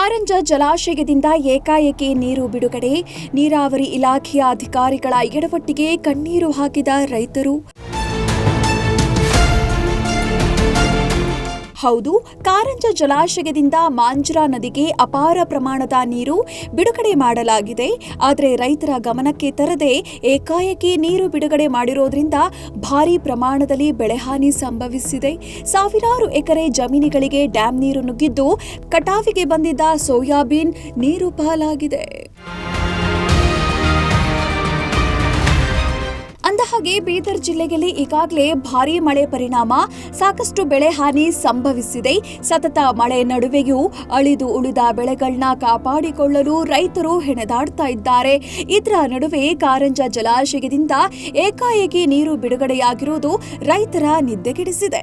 ಕಾರಂಜ ಜಲಾಶಯದಿಂದ ಏಕಾಏಕಿ ನೀರು ಬಿಡುಗಡೆ ನೀರಾವರಿ ಇಲಾಖೆಯ ಅಧಿಕಾರಿಗಳ ಎಡವಟ್ಟಿಗೆ ಕಣ್ಣೀರು ಹಾಕಿದ ರೈತರು. ಹೌದು, ಕಾರಂಜ ಜಲಾಶಯದಿಂದ ಮಾಂಜ್ರಾ ನದಿಗೆ ಅಪಾರ ಪ್ರಮಾಣದ ನೀರು ಬಿಡುಗಡೆ ಮಾಡಲಾಗಿದೆ. ಆದರೆ ರೈತರ ಗಮನಕ್ಕೆ ತರದೆ ಏಕಾಏಕಿ ನೀರು ಬಿಡುಗಡೆ ಮಾಡಿರೋದ್ರಿಂದ ಭಾರೀ ಪ್ರಮಾಣದಲ್ಲಿ ಬೆಳೆಹಾನಿ ಸಂಭವಿಸಿದೆ. ಸಾವಿರಾರು ಎಕರೆ ಜಮೀನುಗಳಿಗೆ ಡ್ಯಾಂ ನೀರು ನುಗ್ಗಿದ್ದು ಕಟಾವಿಗೆ ಬಂದಿದ್ದ ಸೋಯಾಬೀನ್ ನೀರು ಪಾಲಾಗಿದೆ. ಅಂದಹಾಗೆ ಬೀದರ್ ಜಿಲ್ಲೆಯಲ್ಲಿ ಈಗಾಗಲೇ ಭಾರೀ ಮಳೆ ಪರಿಣಾಮ, ಸಾಕಷ್ಟು ಬೆಳೆ ಹಾನಿ ಸಂಭವಿಸಿದೆ. ಸತತ ಮಳೆ ನಡುವೆಯೂ ಅಳಿದು ಉಳಿದ ಬೆಳೆಗಳನ್ನ ಕಾಪಾಡಿಕೊಳ್ಳಲು ರೈತರು ಹೆಣೆದಾಡ್ತಾ ಇದ್ದಾರೆ. ಇದರ ನಡುವೆ ಕಾರಂಜ ಜಲಾಶಯದಿಂದ ಏಕಾಏಕಿ ನೀರು ಬಿಡುಗಡೆಯಾಗಿರುವುದು ರೈತರ ನಿದ್ದೆಗೆಡಿಸಿದೆ.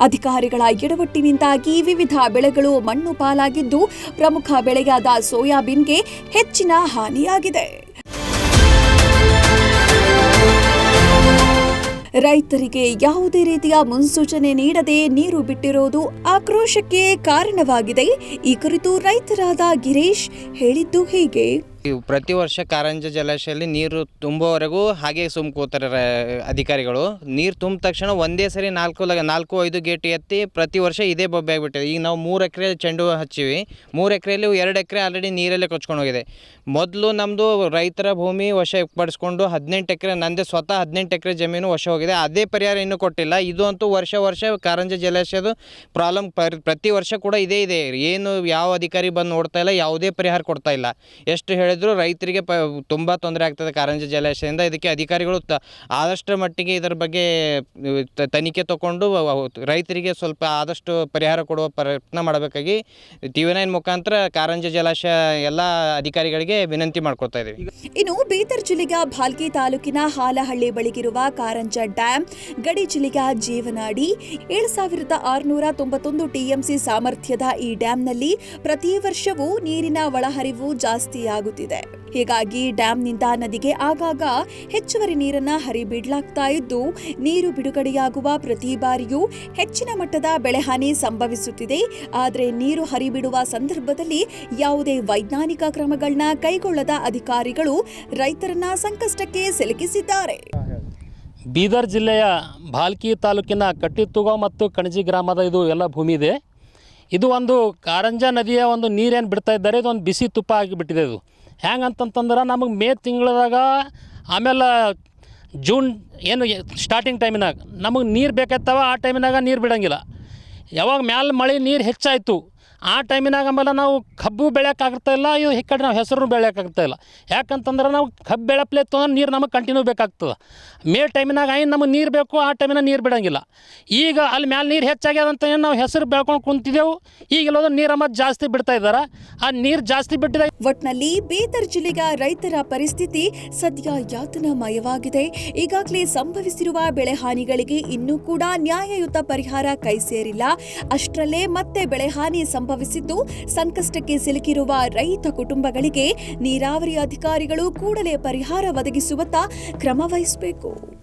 ಅಧಿಕಾರಿಗಳ ಎಡವಟ್ಟಿನಿಂದಾಗಿ ವಿವಿಧ ಬೆಳೆಗಳು ಮಣ್ಣು ಪಾಲಾಗಿದ್ದು ಪ್ರಮುಖ ಬೆಳೆಯಾದ ಸೋಯಾಬೀನ್ಗೆ ಹೆಚ್ಚಿನ ಹಾನಿಯಾಗಿದೆ. ರೈತರಿಗೆ ಯಾವುದೇ ರೀತಿಯ ಮುನ್ಸೂಚನೆ ನೀಡದೆ ನೀರು ಬಿಟ್ಟಿರೋದು ಆಕ್ರೋಶಕ್ಕೆ ಕಾರಣವಾಗಿದೆ. ಈ ಕುರಿತು ರೈತರಾದ ಗಿರೀಶ್ ಹೇಳಿದ್ದು ಹೀಗೆ. ಪ್ರತಿ ವರ್ಷ ಕಾರಂಜ ಜಲಾಶಯದಲ್ಲಿ ನೀರು ತುಂಬುವವರೆಗೂ ಹಾಗೆ ಸುಮ್ಕೋತಾರೆ ಅಧಿಕಾರಿಗಳು. ನೀರು ತುಂಬ ತಕ್ಷಣ ಒಂದೇ ಸರಿ ನಾಲ್ಕು ನಾಲ್ಕು ಐದು ಗೇಟ್ ಎತ್ತಿ ಪ್ರತಿ ವರ್ಷ ಇದೇ ಬೊಬ್ಬೆ ಆಗಿಬಿಟ್ಟಿದೆ. ಈಗ ನಾವು ಮೂರು ಎಕರೆ ಚೆಂಡು ಹಚ್ಚಿವಿ. ಮೂರು ಎಕರೆಯಲ್ಲಿ ಎರಡು ಎಕರೆ ಆಲ್ರೆಡಿ ನೀರಲ್ಲೇ ಕೊಚ್ಕೊಂಡು ಹೋಗಿದೆ. ಮೊದಲು ನಮ್ಮದು ರೈತರ ಭೂಮಿ ವಶಪಡಿಸ್ಕೊಂಡು ಹದಿನೆಂಟು ಎಕರೆ, ನಂದೇ ಸ್ವತಃ ಹದಿನೆಂಟು ಎಕರೆ ಜಮೀನು ವಶ ಹೋಗಿದೆ ಅದೇ ಪರಿಹಾರ ಇನ್ನೂ ಕೊಟ್ಟಿಲ್ಲ. ಇದು ಅಂತೂ ವರ್ಷ ವರ್ಷ ಕಾರಂಜ ಜಲಾಶಯದ ಪ್ರಾಬ್ಲಮ್ ಪ್ರತಿ ವರ್ಷ ಕೂಡ ಇದೇ ಇದೆ. ಏನು ಯಾವ ಅಧಿಕಾರಿ ಬಂದು ನೋಡ್ತಾ ಇಲ್ಲ, ಯಾವುದೇ ಪರಿಹಾರ ಕೊಡ್ತಾ ಇಲ್ಲ. ಎಷ್ಟು ಹೇಳಿದ್ರು ರೈತರಿಗೆ ಪ, ತುಂಬ ತೊಂದರೆ ಆಗ್ತದೆ ಕಾರಂಜಿ ಜಲಾಶಯದಿಂದ. ಇದಕ್ಕೆ ಅಧಿಕಾರಿಗಳು ತ, ಆದಷ್ಟು ಮಟ್ಟಿಗೆ ಇದರ ಬಗ್ಗೆ ತನಿಖೆ ತಗೊಂಡು ರೈತರಿಗೆ ಸ್ವಲ್ಪ ಆದಷ್ಟು ಪರಿಹಾರ ಕೊಡುವ ಪ್ರಯತ್ನ ಮಾಡಬೇಕಾಗಿ ಟಿ ವಿ ನೈನ್ ಮುಖಾಂತರ ಕಾರಂಜಿ ಜಲಾಶಯ ಎಲ್ಲ ಅಧಿಕಾರಿಗಳಿಗೆ ವಿನಂತಿ ಮಾಡ್ಕೊತಾ ಇದ್ದೀವಿ. ಇನ್ನು ಬೀದರ್ ಜಿಲ್ಲೆಯ ಭಾಲ್ಕಿ ತಾಲೂಕಿನ ಹಾಲಹಳ್ಳಿ ಬಳಿಗಿರುವ ಕಾರಂಜ ಡ್ಯಾಂ, ಗಡಿ ಜಿಲ್ಲೆಯ ಜೀವನಾಡಿ ಏಳು ಸಾವಿರದ ಆರುನೂರ ತೊಂಬತ್ತೊಂದು ಟಿಎಂಸಿ ಸಾಮರ್ಥ್ಯದ ಈ ಡ್ಯಾಂನಲ್ಲಿ ಪ್ರತಿ ವರ್ಷವೂ ನೀರಿನ ಒಳಹರಿವು ಜಾಸ್ತಿಯಾಗುತ್ತಿದೆ. ಹೀಗಾಗಿ ಡ್ಯಾಂನಿಂದ ನದಿಗೆ ಆಗಾಗ ಹೆಚ್ಚುವರಿ ನೀರನ್ನ ಹರಿಬಿಡ್ಲಾಗ್ತಾ ಇದ್ದು, ನೀರು ಬಿಡುಗಡೆಯಾಗುವ ಪ್ರತಿ ಬಾರಿಯೂ ಹೆಚ್ಚಿನ ಮಟ್ಟದ ಬೆಳೆಹಾನಿ ಸಂಭವಿಸುತ್ತಿದೆ. ಆದರೆ ನೀರು ಹರಿಬಿಡುವ ಸಂದರ್ಭದಲ್ಲಿ ಯಾವುದೇ ವೈಜ್ಞಾನಿಕ ಕ್ರಮಗಳನ್ನ ಕೈಗೊಳ್ಳದ ಅಧಿಕಾರಿಗಳು ರೈತರನ್ನ ಸಂಕಷ್ಟಕ್ಕೆ ಸಿಲುಕಿಸಿದ್ದಾರೆ. ಬೀದರ್ ಜಿಲ್ಲೆಯ ಭಾಲ್ಕಿ ತಾಲೂಕಿನ ಕಟ್ಟಿತ್ತುಗ ಮತ್ತು ಕಣಜಿ ಗ್ರಾಮದ ಇದು ಎಲ್ಲ ಭೂಮಿ ಇದೆ. ಇದು ಒಂದು ಕಾರಂಜ ನದಿಯ ಒಂದು ನೀರೇನು ಬಿಡ್ತಾ ಇದ್ದಾರೆ ಇದು ಒಂದು ಬಿಸಿ ತುಪ್ಪ ಆಗಿಬಿಟ್ಟಿದೆ ಇದು. ಹೆಂಗಂತಂತಂದ್ರೆ ನಮಗೆ ಮೇ ತಿಂಗಳದಾಗ ಆಮೇಲೆ ಜೂನ್ ಏನು ಸ್ಟಾರ್ಟಿಂಗ್ ಟೈಮಿನಾಗ ನಮಗೆ ನೀರು ಬೇಕಾಯ್ತವ, ಆ ಟೈಮಿನಾಗ ನೀರು ಬಿಡಂಗಿಲ್ಲ. ಯಾವಾಗ ಮ್ಯಾಲೆ ಮಳೆ ನೀರು ಹೆಚ್ಚಾಯಿತು ಆ ಟೈಮಿನಾಗ ಆಮೇಲೆ ನಾವು ಕಬ್ಬು ಇಲ್ಲ ಇವು ಈ ಕಡೆ ನಾವು ಹೆಸರು ಇಲ್ಲ. ಯಾಕಂತಂದ್ರೆ ನಾವು ಕಬ್ಬು ಬೆಳಪ್ಲೆ ಅಂದ್ರೆ ನೀರು ನಮಗೆ ಕಂಟಿನ್ಯೂ ಬೇಕಾಗ್ತದೆ. ಮೇ ಟೈಮಿನಾಗ ಏನು ನಮಗೆ ನೀರು ಬೇಕು, ಆ ಟೈಮಿನಾಗ ನೀರು ಬಿಡಂಗಿಲ್ಲ. ಈಗ ಅಲ್ಲಿ ಮ್ಯಾಲೆ ನೀರು ಹೆಚ್ಚಾಗ್ಯದ ಅಂತ ಏನು ನಾವು ಹೆಸರು ಬೆಳ್ಕೊಂಡು ಕುಂತಿದ್ದೆವು ಈಗ ಇಲ್ಲೋದು ನೀರು ಅಮ್ಮ ಜಾಸ್ತಿ ಬಿಡ್ತಾ ಇದ್ದಾರೆ. ಆ ನೀರು ಜಾಸ್ತಿ ಬಿಟ್ಟಿದೆ. ಒಟ್ನಲ್ಲಿ ಬೀದರ್ ಜಿಲ್ಲೆಯ ರೈತರ ಪರಿಸ್ಥಿತಿ ಸದ್ಯ ಯಾತನಾಮಯವಾಗಿದೆ. ಈಗಾಗಲೇ ಸಂಭವಿಸಿರುವ ಬೆಳೆ ಹಾನಿಗಳಿಗೆ ಇನ್ನೂ ಕೂಡ ನ್ಯಾಯಯುತ ಪರಿಹಾರ ಕೈ ಸೇರಿಲ್ಲ ಅಷ್ಟರಲ್ಲೇ ಮತ್ತೆ ಬೆಳೆ ಹಾನಿ ಸಂಭವಿಸಿದ್ದು ಸಂಕಷ್ಟಕ್ಕೆ ಸಿಲುಕಿರುವ ರೈತ ಕುಟುಂಬಗಳಿಗೆ ನೀರಾವರಿ ಅಧಿಕಾರಿಗಳು ಕೂಡಲೇ ಪರಿಹಾರ ಒದಗಿಸುವತ್ತ ಕ್ರಮ ವಹಿಸಬೇಕು.